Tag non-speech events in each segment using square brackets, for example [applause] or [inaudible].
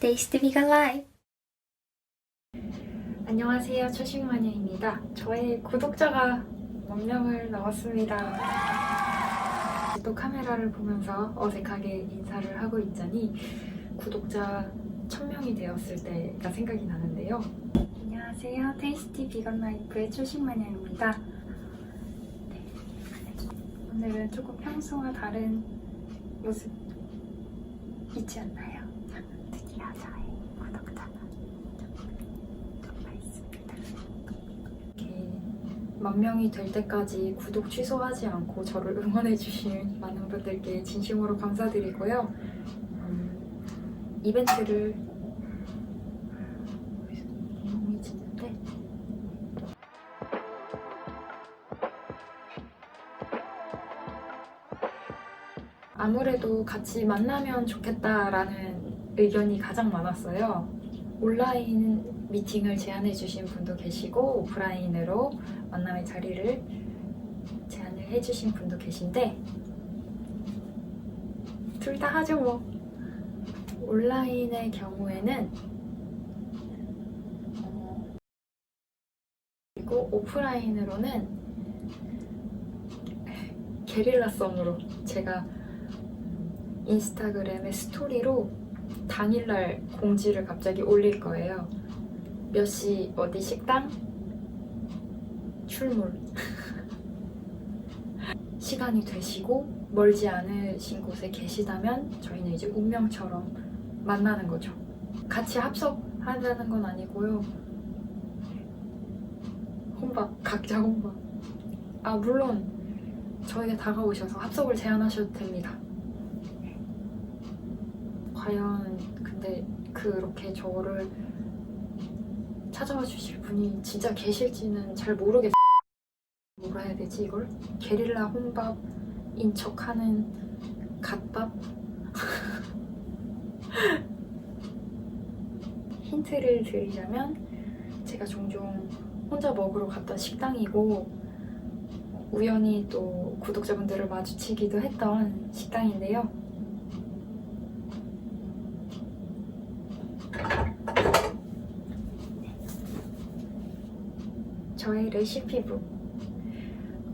Taste Vegan Life. 안녕하세요. 초식마녀입니다. 저의 구독자가 만 명을 넘었습니다. 또 카메라를 보면서 어색하게 인사를 하고 있자니 구독자 1000명이 되었을 때가 생각이 나는데요. 안녕하세요. 테이스티 비건 라이프의 초식마녀입니다. 네. 오늘은 조금 평소와 다른 모습 있지 않나요? 드디어 저의 구독자가 있습니다. 이렇게 만 명이 될 때까지 구독 취소하지 않고 저를 응원해주신 많은 분들께 진심으로 감사드리고요. 음, 이벤트를 아무래도 같이 만나면 좋겠다라는 의견이 가장 많았어요. 온라인 미팅을 제안해 주신 분도 계시고 오프라인으로 만남의 자리를 제안을 해 주신 분도 계신데 둘 다 하죠 뭐. 온라인의 경우에는 어, 그리고 오프라인으로는 게릴라성으로 제가 인스타그램의 스토리로 당일날 공지를 갑자기 올릴 거예요. 몇 시 어디 식당 출몰. [laughs] 시간이 되시고 멀지 않으신 곳에 계시다면 저희는 이제 운명처럼 만나는 거죠. 같이 합석하자는 건 아니고요. 혼밥, 각자 혼밥. 아, 물론 저에게 다가오셔서 합석을 제안하셔도 됩니다. 과연 근데 그렇게 저를 찾아와 주실 분이 진짜 계실지는 잘 모르겠어요. 뭐라 해야 되지 이걸? 게릴라 혼밥인 척하는 갓밥? [laughs] 힌트를 드리자면 제가 종종 혼자 먹으러 갔던 식당이고 우연히 또 구독자분들을 마주치기도 했던 식당인데요. 저의 레시피북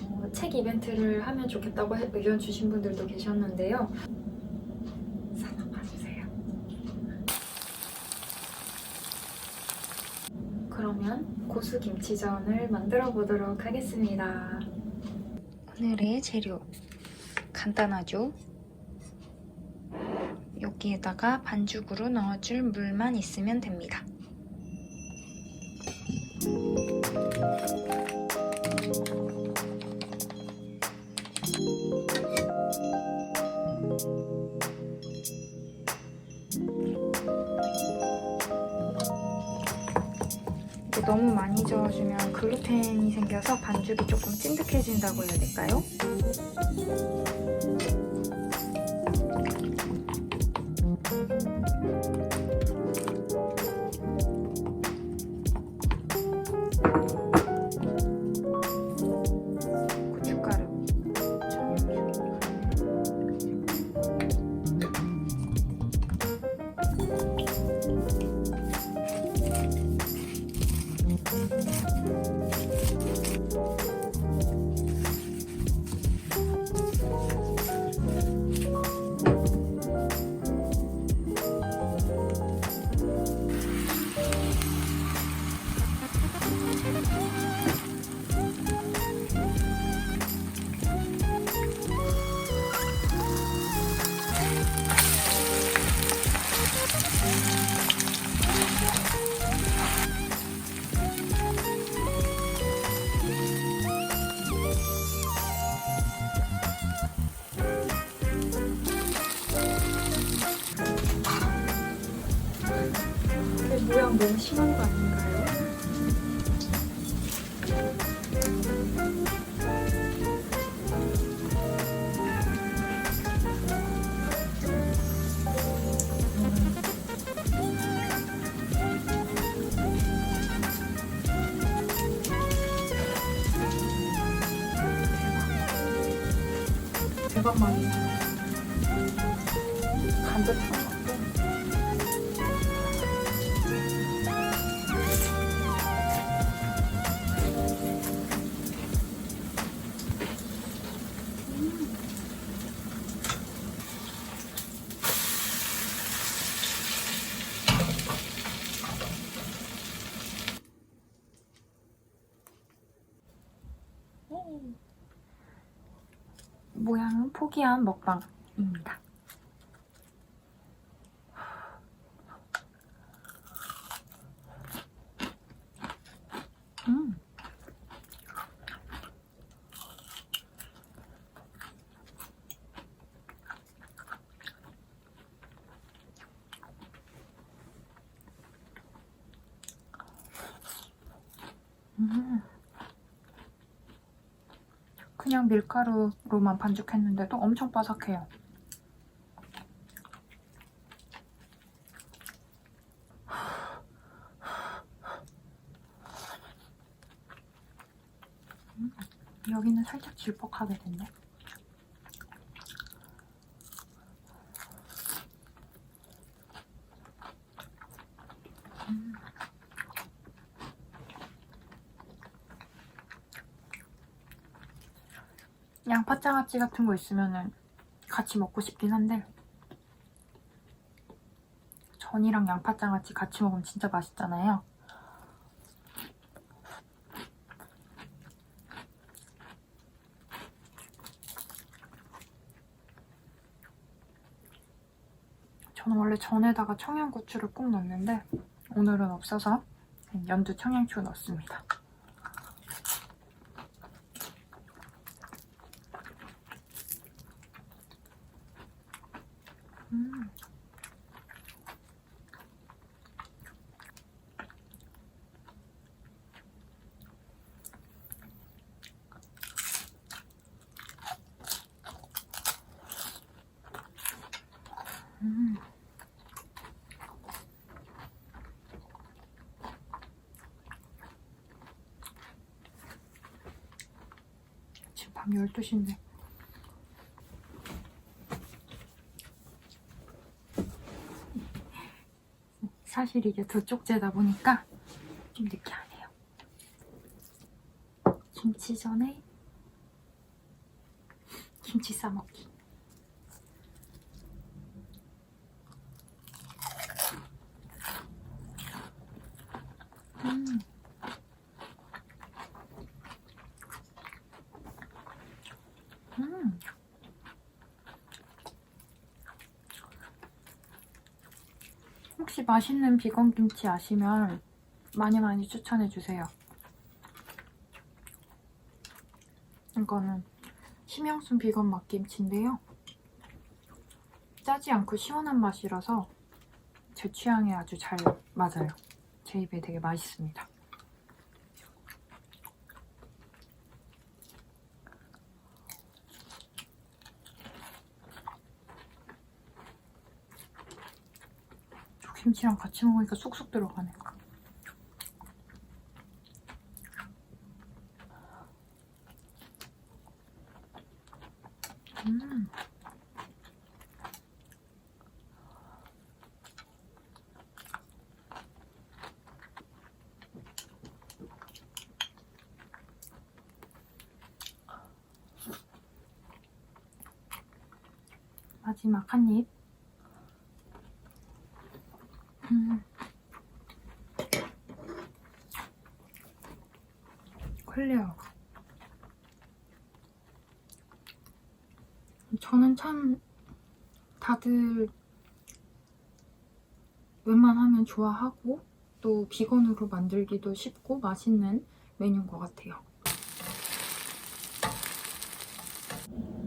어, 책 이벤트를 하면 좋겠다고 해- 의견 주신 분들도 계셨는데요. 사서 봐주세요. 그러면 고수 김치전을 만들어 보도록 하겠습니다. 오늘의 재료 간단하죠? 여기에다가 반죽으로 넣어줄 물만 있으면 됩니다. 너무 많이 저어주면 글루텐이 생겨서 반죽이 조금 찐득해진다고 해야 될까요? 모양 너무 심한 거 아닌가요? Bye-bye. 모양은 포기한 먹방입니다. 음. 음. 그냥 밀가루로만 반죽했는데도 엄청 바삭해요. 음, 여기는 살짝 질퍽하게 됐네. 양파장아찌 같은 거 있으면 같이 먹고 싶긴 한데 전이랑 양파장아찌 같이 먹으면 진짜 맛있잖아요. 저는 원래 전에다가 청양고추를 꼭 넣는데 오늘은 없어서 연두 청양초 넣습니다. 음. 음. 지금 밤 12시인데 사실 이게 두 쪽째다 보니까 좀 느끼하네요. 김치전에 김치 싸먹기. 음. 음. 혹시 맛있는 비건 김치 아시면 많이 많이 추천해 주세요. 이거는 심영순 비건 맛김치인데요. 짜지 않고 시원한 맛이라서 제 취향에 아주 잘 맞아요. 제 입에 되게 맛있습니다. 저 김치랑 같이 먹으니까 쏙쏙 들어가네. 음. 마지막 한 입. 음. 클리어. 저는 참 다들 웬만하면 좋아하고 또 비건으로 만들기도 쉽고 맛있는 메뉴인 것 같아요.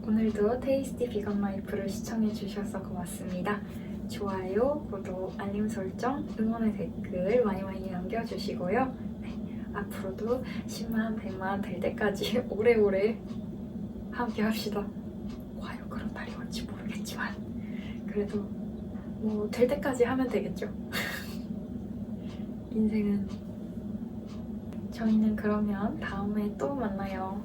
오늘도 테이스티 비건 라이프를 시청해주셔서 고맙습니다. 좋아요, 구독, 알림 설정, 응원의 댓글 많이 많이 남겨주시고요. 네, 앞으로도 10만, 100만 될 때까지 [laughs] 오래오래 함께 합시다. 과연 그런 날이 올지 모르겠지만 그래도 뭐 될 때까지 하면 되겠죠. [laughs] 인생은 저희는 그러면 다음에 또 만나요.